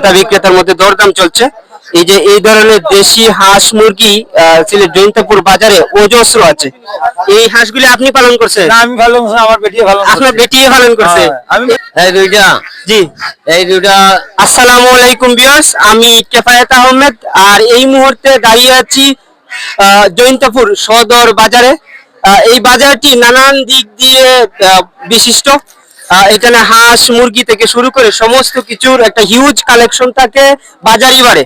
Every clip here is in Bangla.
ক্রেতা বিক্রেতার মধ্যে দরদাম চলছে। এই যে এই ধরনের দেশি হাঁস মুরগি সিলেট জৈন্তপুর বাজারে অজস্র আছে। এই হাঁসগুলি আপনি পালন করছেন? আমি ভালো না আমার বেটি ভালো আপনার বেটিয়ে পালন করছে? হ্যাঁ, আমি এই দুইটা। জি। এই দুইটা আসসালামু আলাইকুম বিয়ার্স আমি কেফায়েত আহমেদ আর এই মুহূর্তে দাঁড়িয়ে আছি আহ, জৈন্তপুর সদর বাজারে। আহ, এই বাজারটি নানান দিক দিয়ে বিশিষ্ট। এখানে হাঁস, মুরগি থেকে শুরু করে সমস্ত কিছুর একটা হিউজ কালেকশন থাকে বাজারই বাড়ে।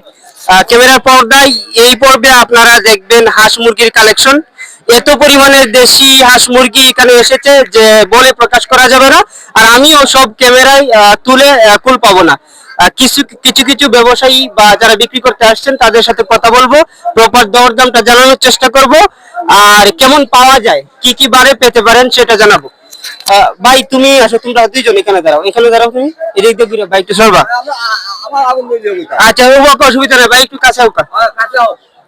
ক্যামেরার পর্দায় এই পর্বে আপনারা দেখবেন হাঁস, মুরগির কালেকশন এত পরিমাণের দেশি হাঁস, মুরগি এখানে এসেছে যে বলে প্রকাশ করা যাবে না। আর আমিও সব ক্যামেরায় তুলে কুল পাবো না। কিছু কিছু কিছু ব্যবসায়ী বা যারা বিক্রি করতে আসছেন তাদের সাথে কথা বলব প্রপার দরদামটা জানানোর চেষ্টা করব। আর কেমন পাওয়া যায়, কি কি বারে পেতে পারেন সেটা জানাব। ভাই তুমি আসো তোমরা দুইজন এখানে দাঁড়াও এখানে দাঁড়াও তুমি। এদিক দিয়ে ঘুরে, ভাই একটু সরবা। আচ্ছা ও বাবা, অসুবিধা নেই ভাই একটু কাছে হোক।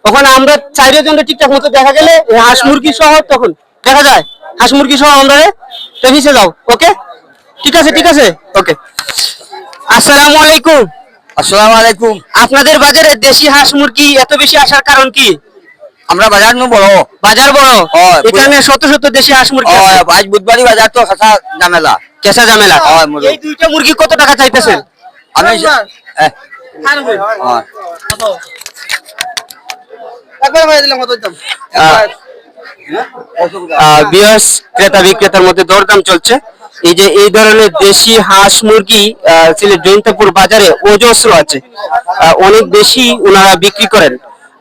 ওখানে আমরা চাইরে জন ঠিকঠাক মতো দেখা গেলে হাঁস মুরগি সহ তখন দেখা যায়? হাঁস মুরগি সহ আমরা অফিসে যাও ওকে? ঠিক আছে ঠিক আছে? ওকে। আসসালামু আলাইকুম। আসসালামু আলাইকুম। আপনাদের বাজারে দেশি হাঁস মুরগি এত বেশি আসার কারণ কি? আমরা বাজার নু বড়। বাজার বড়? হয়, এখানে শত শত দেশি হাঁস মুরগি আজ বুধবারই বাজার তো খাসা ঝামেলা। কেসা ঝামেলা। এই দুইটা মুরগি কত টাকা চাইতেছেন? আমি ক্রেতা বিক্রেতার মধ্যে দরদাম চলছে। এই যে এই ধরনের দেশি হাঁস মুরগি সিলেট জৈন্তপুর বাজারে অজস্র আছে। আহ, অনেক বেশি ওনারা বিক্রি করেন।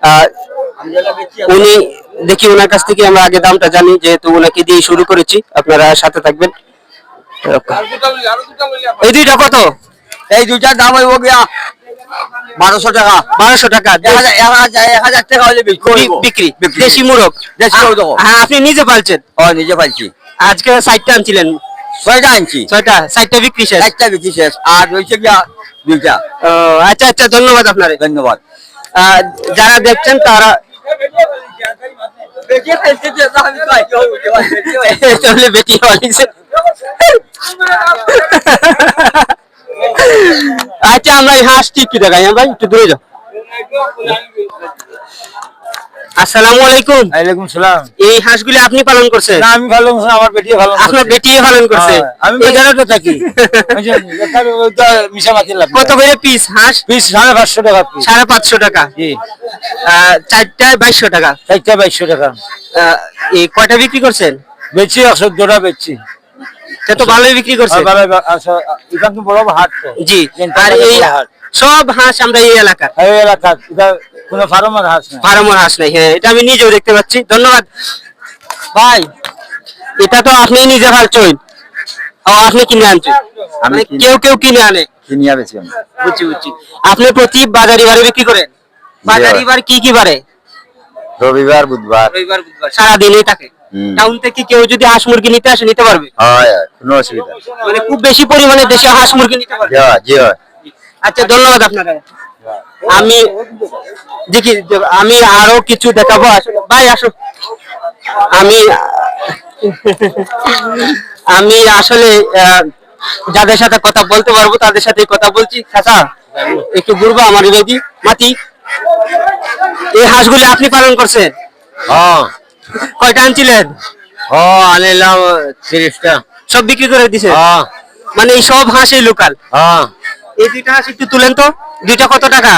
আহ, উনি দেখি ওনার কাছ থেকে আমরা আগে দামটা জানি যেহেতু ওনাকে দিয়ে শুরু করেছি। আপনারা সাথে থাকবেন। এই দুইটা কত? এই দুইটার দাম হইব গিয়া বারোশো টাকা। বারোশো টাকা। এক হাজার টাকা হলে বিক্রি। দেশি মুরগ। দেশি হ্যাঁ আপনি নিজে পালছেন? ও নিজে আজকে আনছিলেন। ছয়টা আনছি। ছয়টা বিক্রি শেষ। বিক্রি শেষ। আর রয়েছে গিয়া দুইটা। ও, আচ্ছা আচ্ছা ধন্যবাদ আপনার। ধন্যবাদ। যারা দেখছেন তারা চলে বেটি আচ্ছা আমরা হাঁস ঠিক কি দেখাই? ভাই একটু দূরে যাও। আসসালামু আলাইকুম। ওয়ালাইকুম সালাম। এই হাঁসগুলি আপনি পালন করছেন? না আমি ভালো না আমার বেটি ভালো আপনার বেটিয়ে পালন করছে। হ্যাঁ, আমি বাজারে থাকি। মিশা লাভ কত করে পিস হাঁস? পিস সাড়ে পাঁচশো টাকা পিস সাড়ে পাঁচশো টাকা। জি। চারটায় বাইশশো টাকা। চারটা বাইশশো টাকা। এই কয়টা বিক্রি করছেন? দুটা বেচছি সে তো ভালোই বিক্রি করছে বারে- আচ্ছা, এখান বড় হাট। জি আর এই সব হাঁস আমরা এই এলাকার। এই এলাকা কোনো ফার্মার হাঁস না ফার্মার হাঁস নাই হ্যাঁ এটা আমি নিজেও দেখতে পাচ্ছি। ধন্যবাদ। ভাই। এটা তো আপনি নিজে আপনি কিনে আনছেন। আমি মানে কেউ কেউ কিনে আনে। কিনিয়া বেশি আমি। বুঝছি বুঝছি। আপনি প্রতি বাজারি বারে বিক্রি করেন? বাজারি বার কি কি বারে রবিবার বুধবার। রবিবার বুধবার সারাদিনই থাকে। হুম। টাউন থেকে কেউ যদি হাঁস মুরগি নিতে আসে নিতে পারবে? হয়, কোনো অসুবিধা মানে খুব বেশি পরিমাণে দেশে হাঁস মুরগি নিতে পারবে? জি জি আচ্ছা ধন্যবাদ আপনাকে। আমি দেখি আমি আরও কিছু দেখাবো। ভাই আসো। আমি আমি আসলে যাদের সাথে কথা বলতে পারব তাদের সাথে কথা বলছি। চাচা একটু ঘুরবো আমার রেডি মাতি। এই হাঁসগুলি আপনি পালন করছেন? হ্যাঁ। কয়টা আনছিলেন? হ্যাঁ আনিলাম তিরিশটা। সব বিক্রি করে দিছে? হ্যাঁ। মানে এই সব হাঁস এই লোকাল এই দুইটা হাঁস একটু তুলেন তো। দুইটা কত টাকা?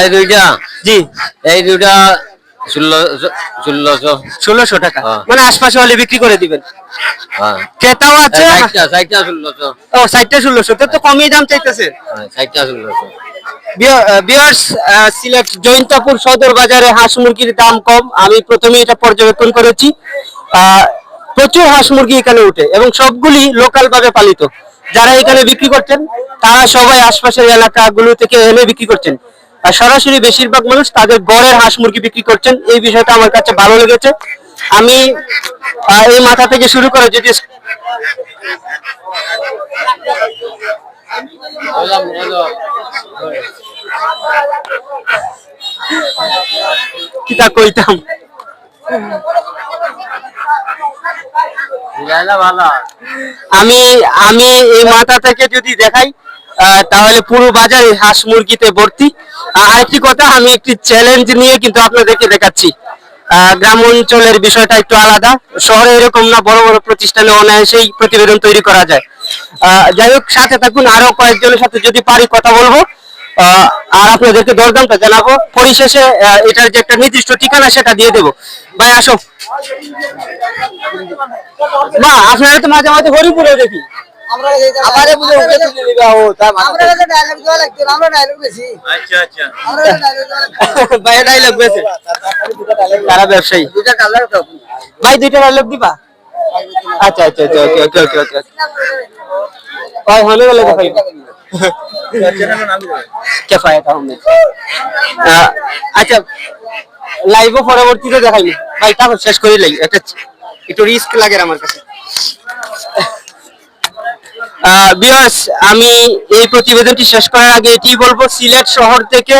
এই দুইটা। জি। এই দুইটা ষোলোশো ষোলোশো। ষোলোশো টাকা। মানে আশপাশে হলে বিক্রি করে দিবেন। ক্রেতাও আছে। ষাটটা ষাটটা ষোলোশো। ও সাইডটা ষোলোশো। তো কমই দাম চাইতেছে। হ্যাঁ, ষোলোশো। সিলেট সদর বাজারে হাঁস মুরগির দাম কম। আমি প্রথমে এটা পর্যবেক্ষণ করেছি। আহ, প্রচুর হাঁস মুরগি এখানে উঠে এবং সবগুলি লোকাল ভাবে পালিত। যারা এখানে বিক্রি করছেন, তারা সবাই আশপাশের এলাকাগুলো থেকে এনে বিক্রি করছেন। আর সরাসরি বেশিরভাগ মানুষ তাদের গড়ের হাঁস মুরগি বিক্রি করছেন। এই বিষয়টা আমার কাছে ভালো লেগেছে। আমি এই মাথা থেকে শুরু করে যদি কিতা কইতাম। আমি আমি এই মাথা থেকে যদি দেখাই তাহলে পুরো বাজারে হাঁস মুরগিতে ভর্তি। আরেকটি কথা, আমি একটি চ্যালেঞ্জ নিয়ে কিন্তু আপনাদেরকে দেখাচ্ছি। গ্রাম অঞ্চলের বিষয়টা একটু আলাদা। শহরে এরকম না, বড় বড় প্রতিষ্ঠানে অনায়াসেই প্রতিবেদন তৈরি করা যায়। যাই হোক, সাথে থাকুন, আরও কয়েকজনের সাথে যদি পারি কথা বলব। আর আপনাদেরকে দরদামটা জানাব। পরিশেষে এটার যে একটা নির্দিষ্ট ঠিকানা, সেটা দিয়ে দেবো। ভাই আসো। মা আপনারা তো মাঝে মাঝে হরিপুরে দেখি। তার না, আচ্ছা আচ্ছা। ভাই ব্যবসায়ী। দুইটা দিবা? আচ্ছা আচ্ছা আচ্ছা ওকে ওকে ওকে ওকে ভাই হলে গেলে দেখাই কেফায়েত আহমেদ। আচ্ছা লাইভও পরবর্তীতে দেখাইনি ভাই তারপর শেষ করে লাই, একটা একটু রিস্ক লাগে আমার কাছে। বিয়ার্স আমি এই প্রতিবেদনটি শেষ করার আগে এটি বলব, সিলেট শহর থেকে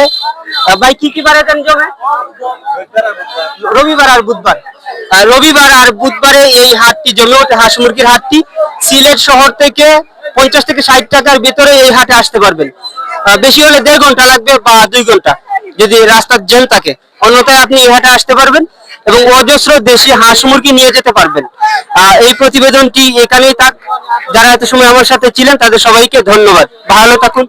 ভাই, কি কি বারে দেন জমে রবিবার আর বুধবার। রবিবার আর বুধবারে এই হাটটি, জমে ওঠে হাঁস মুরগির হাটটি। সিলেট শহর থেকে পঞ্চাশ থেকে ষাট টাকার ভিতরে এই হাটে আসতে পারবেন। বেশি হলে দেড় ঘণ্টা লাগবে বা দুই ঘণ্টা, যদি রাস্তার জ্যাম থাকে। অন্যথায় আপনি এই আসতে পারবেন এবং অজস্র দেশি হাঁস মুরগি নিয়ে যেতে পারবেন। এই প্রতিবেদনটি এখানেই থাক। যারা এত সময় আমার সাথে ছিলেন, তাদের সবাইকে ধন্যবাদ। ভালো থাকুন।